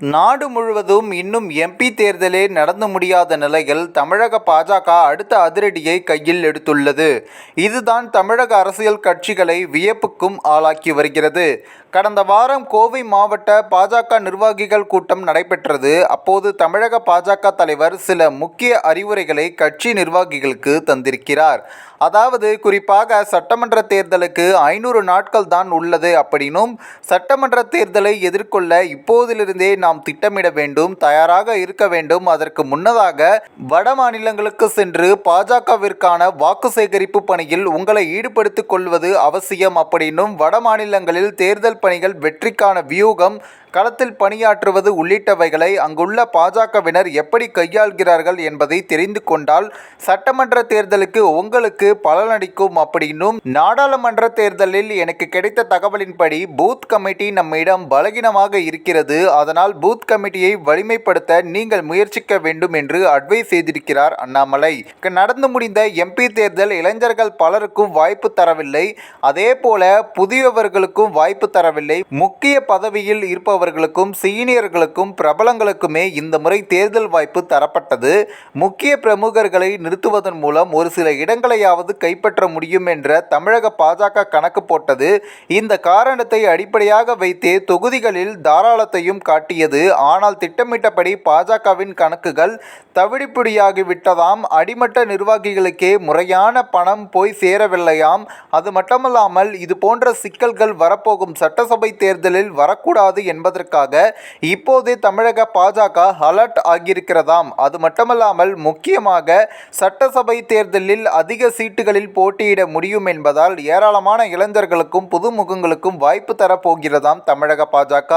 நாடு முழுவதும் இன்னும் எம்பி தேர்தலே நடந்து முடியாத நிலையில் தமிழக பாஜக அடுத்த அதிரடியை கையில் எடுத்துள்ளது. இதுதான் தமிழக அரசியல் கட்சிகளை வியப்புக்கும் ஆளாக்கி வருகிறது. கடந்த வாரம் கோவை மாவட்ட பாஜக நிர்வாகிகள் கூட்டம் நடைபெற்றது. அப்போது தமிழக பாஜக தலைவர் சில முக்கிய அறிவுரைகளை கட்சி நிர்வாகிகளுக்கு தந்திருக்கிறார். அதாவது குறிப்பாக சட்டமன்ற தேர்தலுக்கு ஐநூறு நாட்கள் தான் உள்ளது அப்படின்னும் சட்டமன்ற தேர்தலை எதிர்கொள்ள இப்போதிலிருந்தே நாம் திட்டமிட வேண்டும் தயாராக இருக்க வேண்டும். அதற்கு முன்னதாக வட மாநிலங்களுக்கு சென்று பாஜகவிற்கான வாக்கு சேகரிப்பு பணியில் உங்களை ஈடுபடுத்திக் கொள்வது அவசியம். அப்படின்னும் வட மாநிலங்களில் தேர்தல் பணிகள் வெற்றிக்கான வியூகம் களத்தில் பணியாற்றுவது உள்ளிட்டவைகளை அங்குள்ள பாஜகவினர் எப்படி கையாள்கிறார்கள் என்பதை தெரிந்து கொண்டால் சட்டமன்ற தேர்தலுக்கு உங்களுக்கு பலனளிக்கும் அப்படின்னும் நாடாளுமன்ற தேர்தலில் எனக்கு கிடைத்த தகவலின்படி பூத் கமிட்டி நம்மிடம் பலகீனமாக இருக்கிறது. அதனால் பூத் கமிட்டியை வலிமைப்படுத்த நீங்கள் முயற்சிக்க வேண்டும் என்று அட்வைஸ் செய்திருக்கிறார் அண்ணாமலை. நடந்து முடிந்த எம்பி தேர்தல் இளைஞர்கள் பலருக்கும் வாய்ப்பு தரவில்லை. அதே போல புதியவர்களுக்கும் வாய்ப்பு தரவில்லை. முக்கிய பதவியில் இருப்பவர்களுக்கும் சீனியர்களுக்கும் பிரபலங்களுக்குமே இந்த முறை தேர்தல் வாய்ப்பு தரப்பட்டது. முக்கிய பிரமுகர்களை நிறுத்துவதன் மூலம் ஒரு சில இடங்களையாவது கைப்பற்ற முடியும் என்ற தமிழக பாஜக கணக்கு போட்டது. இந்த காரணத்தை அடிப்படையாக வைத்தே தொகுதிகளில் தாராளத்தையும் காட்டியது. ஆனால் திட்டமிட்டபடி பாஜகவின் கணக்குகள் தவிடுபிடியாகிவிட்டதாம். அடிமட்ட நிர்வாகிகளுக்கே முறையான பணம் போய் சேரவில்லையாம். அது மட்டுமல்லாமல் இது போன்ற சிக்கல்கள் வரப்போகும் சட்டசபை தேர்தலில் வரக்கூடாது என்பது என்பதற்காக இப்போது தமிழக பாஜக அலர்ட் ஆகியிருக்கிறதாம். அது மட்டுமல்லாமல் முக்கியமாக சட்டசபை தேர்தலில் அதிக சீட்டுகளில் போட்டியிட முடியும் என்பதால் ஏராளமான இளைஞர்களுக்கும் புதுமுகங்களுக்கும் வாய்ப்பு தரப்போகிறதாம் தமிழக பாஜக.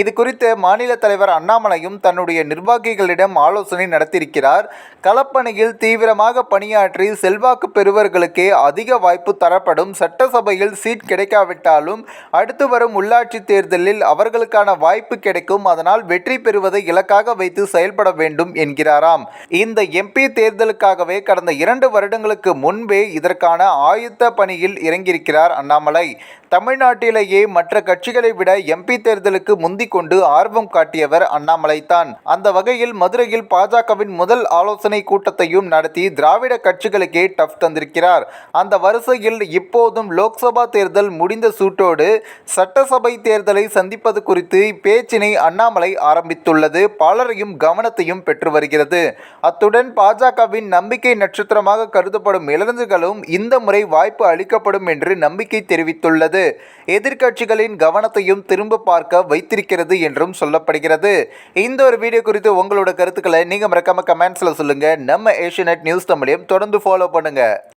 இது குறித்து மாநில தலைவர் அண்ணாமலையும் தன்னுடைய நிர்வாகிகளிடம் ஆலோசனை நடத்தியிருக்கிறார். களப்பணியில் தீவிரமாக பணியாற்றி செல்வாக்கு பெறுவர்களுக்கே அதிக வாய்ப்பு தரப்படும். சட்டசபையில் சீட் கிடைக்காவிட்டாலும் அடுத்து வரும் உள்ளாட்சி தேர்தலில் அவர்களுக்கான வாய்ப்பு கிடைக்கும். அதனால் வெற்றி பெறுவதை இலக்காக வைத்து செயல்பட வேண்டும் என்கிறாராம். இந்த எம்பி தேர்தலுக்காகவே கடந்த இரண்டு வருடங்களுக்கு முன்பே இதற்கான ஆயுத்த பணியில் இறங்கியிருக்கிறார் அண்ணாமலை. தமிழ்நாட்டிலேயே மற்ற கட்சிகளை விட எம்பி தேர்தலுக்கு முந்திக் கொண்டு ஆர்வம் காட்டியவர் அண்ணாமலை தான். அந்த வகையில் மதுரையில் பாஜகவின் முதல் ஆலோசனை கூட்டத்தையும் நடத்தி திராவிட கட்சிகளுக்கே டஃப் தந்திருக்கிறார். அந்த வரிசையில் இப்போதும் லோக்சபா தேர்தல் முடிந்த சூட்டோடு சட்டசபை தேர்தலை சந்திப்பது குறித்து குறித்து பேச்சினை அண்ணாமலை ஆரம்பித்துள்ளது. பலரையும் கவனத்தையும் பெற்று வருகிறது. அத்துடன் பாஜகவின் நம்பிக்கை நட்சத்திரமாக கருதப்படும் இளைஞர்களும் இந்த முறை வாய்ப்பு அளிக்கப்படும் என்று நம்பிக்கை தெரிவித்துள்ளது. எதிர்க்கட்சிகளின் கவனத்தையும் திரும்ப பார்க்க வைத்திருக்கிறது என்றும் சொல்லப்படுகிறது. இந்த ஒரு வீடியோ குறித்து உங்களோட கருத்துக்களை நீங்கள் மறக்காம கமெண்ட்ஸில் சொல்லுங்கள் நம்ம ஏஷியநெட் நியூஸ் தமிழையும் தொடர்ந்து ஃபாலோ பண்ணுங்கள்